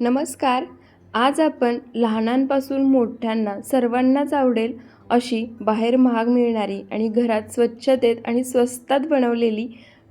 नमस्कार. आज आपण लहानांपासून मोठ्यांना सर्वांनाच आवडेल अशी बाहेर महाग मिळणारी आणि घरात स्वच्छतेत आणि स्वस्तात बनवलेली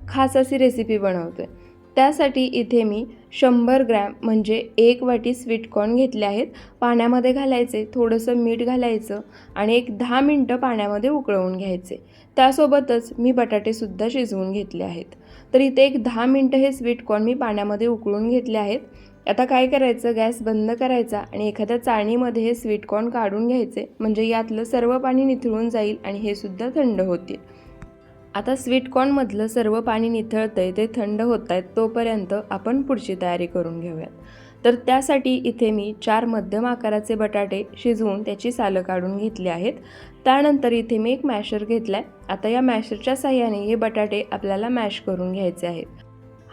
खास अशी रेसिपी बनवतो आहे त्यासाठी इथे मी शंभर ग्रॅम म्हणजे एक वाटी स्वीटकॉर्न घेतले आहेत. पाण्यामध्ये घालायचे थोडंसं मीठ घालायचं आणि एक दहा मिनटं पाण्यामध्ये उकळवून घ्यायचे. त्यासोबतच मी बटाटेसुद्धा शिजवून घेतले आहेत. तर इथे एक दहा मिनटं हे स्वीटकॉर्न मी पाण्यामध्ये उकळून घेतले आहेत. आता काय करायचं? गॅस बंद करायचा आणि एखाद्या चाळणीमध्ये हे स्वीटकॉर्न काढून घ्यायचे. म्हणजे यातलं सर्व पाणी निथळून जाईल आणि हे सुद्धा थंड होतील. आता स्वीटकॉर्नमधलं सर्व पाणी निथळतं आहे ते थंड होत आहेत तोपर्यंत आपण पुढची तयारी करून घेऊयात. तर त्यासाठी इथे मी चार मध्यम आकाराचे बटाटे शिजवून त्याची सालं काढून घेतली आहेत. त्यानंतर इथे मी एक मॅशर घेतला आहे आता या मॅशरच्या साह्याने हे बटाटे आपल्याला मॅश करून घ्यायचे आहेत.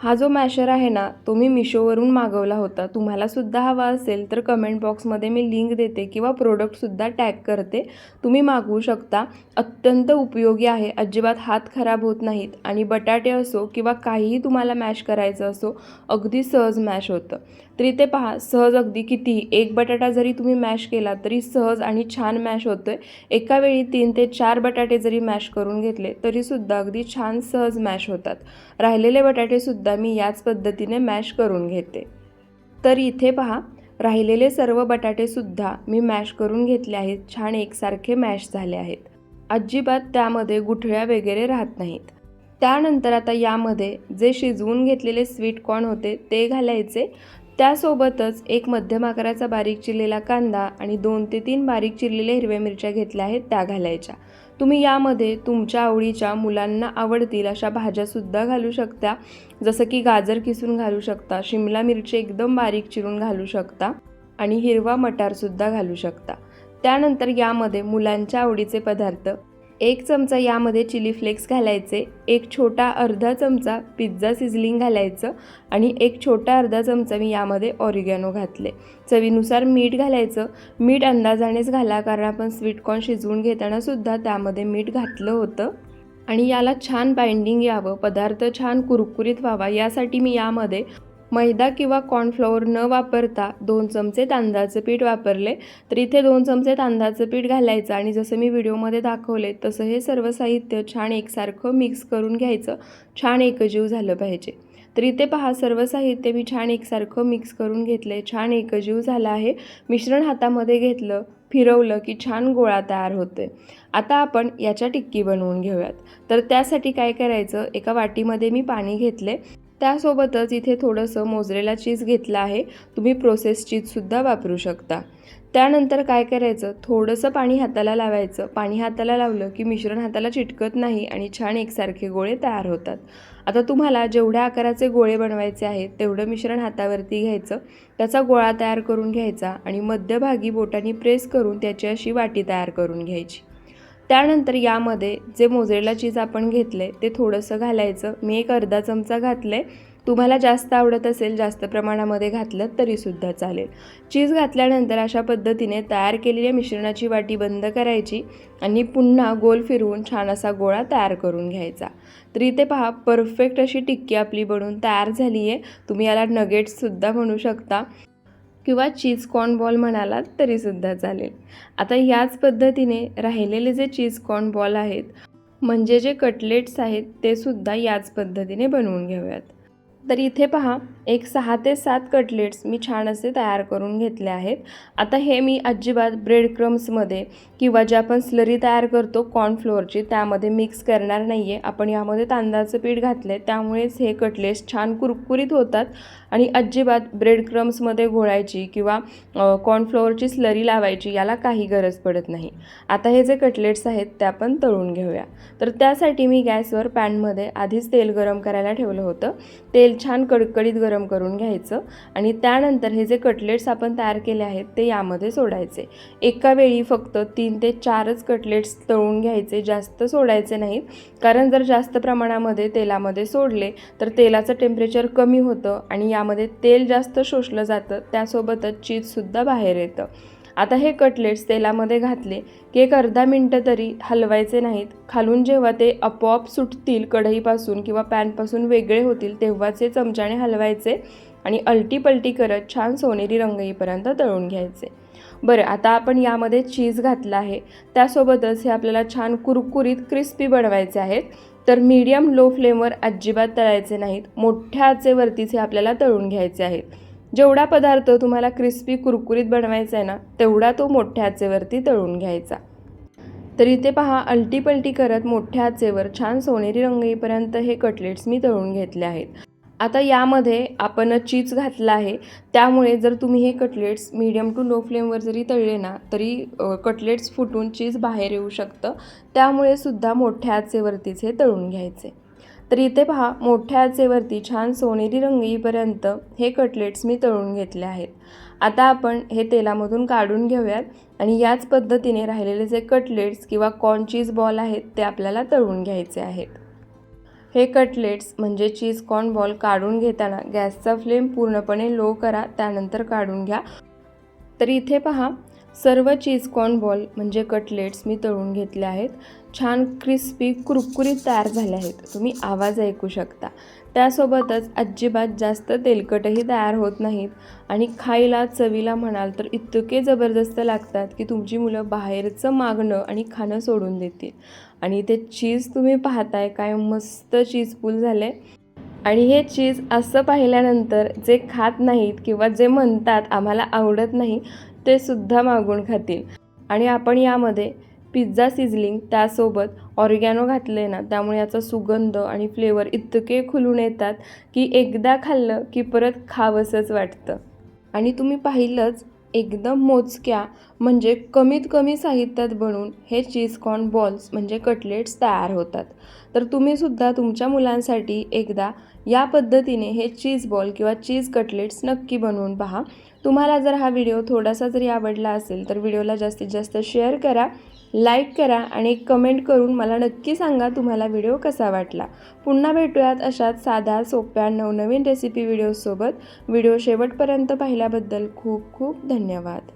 हा जो मॅशर आहे ना तो मी मिशोवरून मागवला होता. तुम्हाला सुद्धा हवा असेल तर कमेंट बॉक्समध्ये मी लिंक देते किंवा प्रोडक्टसुद्धा टॅग करते. तुम्ही मागवू शकता. अत्यंत उपयोगी आहे. अजिबात हात खराब होत नाहीत आणि बटाटे असो किंवा काहीही तुम्हाला मॅश करायचं असो अगदी सहज मॅश होतं. तर इथे पहा सहज अगदी कितीही एक बटाटा जरी तुम्ही मॅश केला तरी सहज आणि छान मॅश होतो आहे एका वेळी तीन ते चार बटाटे जरी मॅश करून घेतले तरीसुद्धा अगदी छान सहज मॅश होतात. राहिलेले बटाटेसुद्धा मी याच पद्धतीने मॅश करून घेते. तर इथे पहा राहिलेले सर्व बटाटेसुद्धा मी मॅश करून घेतले आहेत. छान एकसारखे मॅश झाले आहेत. अजिबात त्यामध्ये गुठळ्या वगैरे राहत नाहीत. त्यानंतर आता यामध्ये जे शिजवून घेतलेले स्वीट कॉर्न होते ते घालायचे. त्यासोबतच एक मध्यम आकाराचा बारीक चिरलेला कांदा आणि दोन ते तीन बारीक चिरलेल्या हिरव्या मिरच्या घेतल्या आहेत त्या घालायच्या. तुम्ही यामध्ये तुमच्या आवडीच्या मुलांना आवडतील अशा भाज्यासुद्धा घालू शकता. जसं की गाजर किसून घालू शकता शिमला मिरची एकदम बारीक चिरून घालू शकता आणि हिरवा मटारसुद्धा घालू शकता. त्यानंतर यामध्ये मुलांच्या आवडीचे पदार्थ एक चमचा यामध्ये चिली फ्लेक्स घालायचे एक छोटा अर्धा चमचा पिझ्झा सिझलिंग घालायचं आणि एक छोटा अर्धा चमचा मी यामध्ये ऑरिगॅनो घातले. चवीनुसार मीठ घालायचं. मीठ अंदाजानेच घाला कारण आपण स्वीटकॉर्न शिजवून घेताना सुद्धा त्यामध्ये मीठ घातलं होतं. आणि याला छान बाइंडिंग यावं पदार्थ छान कुरकुरीत व्हावा यासाठी मी यामध्ये मैदा किंवा कॉर्नफ्लॉवर न वापरता दोन चमचे तांदळाचं पीठ वापरले तर इथे दोन चमचे तांदळाचं पीठ घालायचं आणि जसं मी व्हिडिओमध्ये दाखवले तसं हे सर्व साहित्य छान एकसारखं मिक्स करून घ्यायचं छान एकजीव झालं पाहिजे. तर इथे पहा सर्व साहित्य मी छान एकसारखं मिक्स करून घेतलं आहे छान एकजीव झालं आहे. मिश्रण हातामध्ये घेतलं फिरवलं की छान गोळा तयार होतो आहे आता आपण याच्या टिक्की बनवून घेऊयात. तर त्यासाठी काय करायचं एका वाटीमध्ये मी पाणी घेतले त्यासोबतच इथे थोडंसं मोजरेला चीज घेतलं आहे. तुम्ही प्रोसेस चीजसुद्धा वापरू शकता. त्यानंतर काय करायचं? थोडंसं पाणी हाताला लावायचं. पाणी हाताला लावलं की मिश्रण हाताला चिटकत नाही आणि छान एकसारखे गोळे तयार होतात. आता तुम्हाला जेवढ्या आकाराचे गोळे बनवायचे आहेत तेवढं मिश्रण हातावरती घ्यायचं. त्याचा गोळा तयार करून घ्यायचा आणि मध्यभागी बोटांनी प्रेस करून त्याची अशी वाटी तयार करून घ्यायची. त्यानंतर यामध्ये जे मोजरेला चीज आपण घेतले ते थोडंसं घालायचं. मी एक अर्धा चमचा घातले. तुम्हाला जास्त आवडत असेल जास्त प्रमाणामध्ये घातलं तरीसुद्धा चालेल. चीज घातल्यानंतर अशा पद्धतीने तयार केलेल्या मिश्रणाची वाटी बंद करायची आणि पुन्हा गोल फिरवून छान असा गोळा तयार करून घ्यायचा. तर इथे पहा परफेक्ट अशी टिक्की आपली बनवून तयार झाली आहे तुम्ही याला नगेट्ससुद्धा म्हणू शकता. किंवा चीज कॉर्न बॉल म्हणालात तरीसुद्धा चालेल. आता ह्याच पद्धतीने राहिलेले जे चीज कॉर्न बॉल आहेत म्हणजे जे कटलेट्स आहेत ते सुद्धा याच पद्धतीने बनवून घेऊयात. तर इथे पहा एक सहा ते सात कटलेट्स मी छान असे तयार करून घेतले आहेत. आता हे मी अजिबात ब्रेड क्रम्समध्ये किंवा जे आपण स्लरी तयार करतो कॉर्नफ्लोअरची त्यामध्ये मिक्स करणार नाही आहे आपण यामध्ये तांदळाचं पीठ घातलं आहे त्यामुळेच हे कटलेट्स छान कुरकुरीत होतात आणि अजिबात ब्रेड क्रम्समध्ये घोळायची किंवा कॉर्नफ्लोअरची स्लरी लावायची याला काही गरज पडत नाही. आता हे जे कटलेट्स आहेत ते आपण तळून घेऊया. तर त्यासाठी मी गॅसवर पॅनमध्ये आधीच तेल गरम करायला ठेवलं होतं. तेल छान कडकडीत गरम करून घ्यायचं आणि त्यानंतर हे जे कटलेट्स आपण तयार केले आहेत ते यामध्ये सोडायचे. एका वेळी फक्त तीन ते चारच कटलेट्स तळून घ्यायचे जास्त सोडायचे नाहीत कारण जर जास्त प्रमाणामध्ये तेलामध्ये सोडले तर तेलाचं टेम्परेचर कमी होतं आणि यामध्ये तेल जास्त शोषलं जातं त्यासोबतच चीजसुद्धा बाहेर येतं. आता हे कटलेट्स तेलामध्ये घातले की एक अर्धा मिनटं तरी हलवायचे नाहीत. खालून जेव्हा ते आपोआप सुटतील कढईपासून किंवा पॅनपासून वेगळे होतील तेव्हाच हे चमच्याने हलवायचे आणि अलटीपलटी करत छान सोनेरी रंग येईपर्यंत तळून घ्यायचे. बरं आता आपण यामध्ये चीज घातला आहे. त्यासोबतच हे आपल्याला छान कुरकुरीत क्रिस्पी बनवायचे आहेत. तर मीडियम लो फ्लेमवर अजिबात तळायचे नाहीत. मोठ्या आचेवरतीच हे आपल्याला तळून घ्यायचे आहेत. जेवढा पदार्थ तुम्हाला क्रिस्पी कुरकुरीत बनवायचा आहे ना तेवढा तो मोठ्या आचेवरती तळून घ्यायचा. तर इथे पहा अलटीपलटी करत मोठ्या आचेवर छान सोनेरी रंग येईपर्यंत हे कटलेट्स मी तळून घेतले आहेत. आता यामध्ये आपण चीज घातला आहे त्यामुळे जर तुम्ही हे कटलेट्स मीडियम टू लो फ्लेमवर जरी तळले ना तरी कटलेट्स फुटून चीज बाहेर येऊ शकतं. त्यामुळे सुद्धा मोठ्या आचेवरतीच हे तळून घ्यायचे. तर इथे पहा मोठ्या आचेवरती छान सोनेरी रंग येईपर्यंत हे कटलेट्स मी तळून घेतले आहेत. आता आपण हे तेलामधून काढून घेऊयात आणि याच पद्धतीने राहिलेले जे कटलेट्स किंवा कॉर्न चीज बॉल आहेत ते आपल्याला तळून घ्यायचे आहेत. हे कटलेट्स म्हणजे चीज कॉर्न बॉल काढून घेताना गॅसचा फ्लेम पूर्णपणे लो करा त्यानंतर काढून घ्या. तर इथे पहा सर्व चीज कॉर्न बॉल म्हणजे कटलेट्स मी तळून घेतले आहेत. छान क्रिस्पी कुरकुरीत तयार झाले आहेत. तुम्ही आवाज ऐकू शकता. त्यासोबतच अजिबात जास्त तेलकटही तयार होत नाहीत. आणि खायला चवीला म्हणाल तर इतके जबरदस्त लागतात की तुमची मुलं बाहेरचं मागणं आणि खाणं सोडून देतील. आणि ते चीज तुम्ही पाहताय काय मस्त चीज पूल झाले आणि हे चीज असं पाहिल्यानंतर जे खात नाहीत किंवा जे म्हणतात आम्हाला आवडत नाही ते सुद्धा मागून खातील. आणि आपण यामध्ये पिझ्झा सिझलिंग त्यासोबत ऑर्गॅनो घातले ना त्यामुळे याचा सुगंध आणि फ्लेवर इतके खुलून येतात की एकदा खाल्लं की परत खावंसंच वाटतं. आणि तुम्ही पाहिलंच एकदम मोजक्या म्हणजे कमीत कमी साहित्यात बनून हे चीज कॉर्न बॉल्स म्हणजे कटलेट्स तयार होतात. तर तुम्हीसुद्धा तुमच्या मुलांसाठी एकदा या पद्धतीने हे चीज बॉल किंवा चीज कटलेट्स नक्की बनवून पहा. तुम्हाला जर हा व्हिडिओ थोडासा जरी आवडला असेल तर व्हिडिओला जास्तीत जास्त शेअर करा. लाईक करा आणि कमेंट करून मला नक्की सांगा तुम्हाला व्हिडिओ कसा वाटला. पुन्हा भेटूयात अशाच साध्या सोप्या नवनवीन रेसिपी व्हिडिओसोबत व्हिडिओ शेवटपर्यंत पाहिल्याबद्दल खूप खूप धन्यवाद.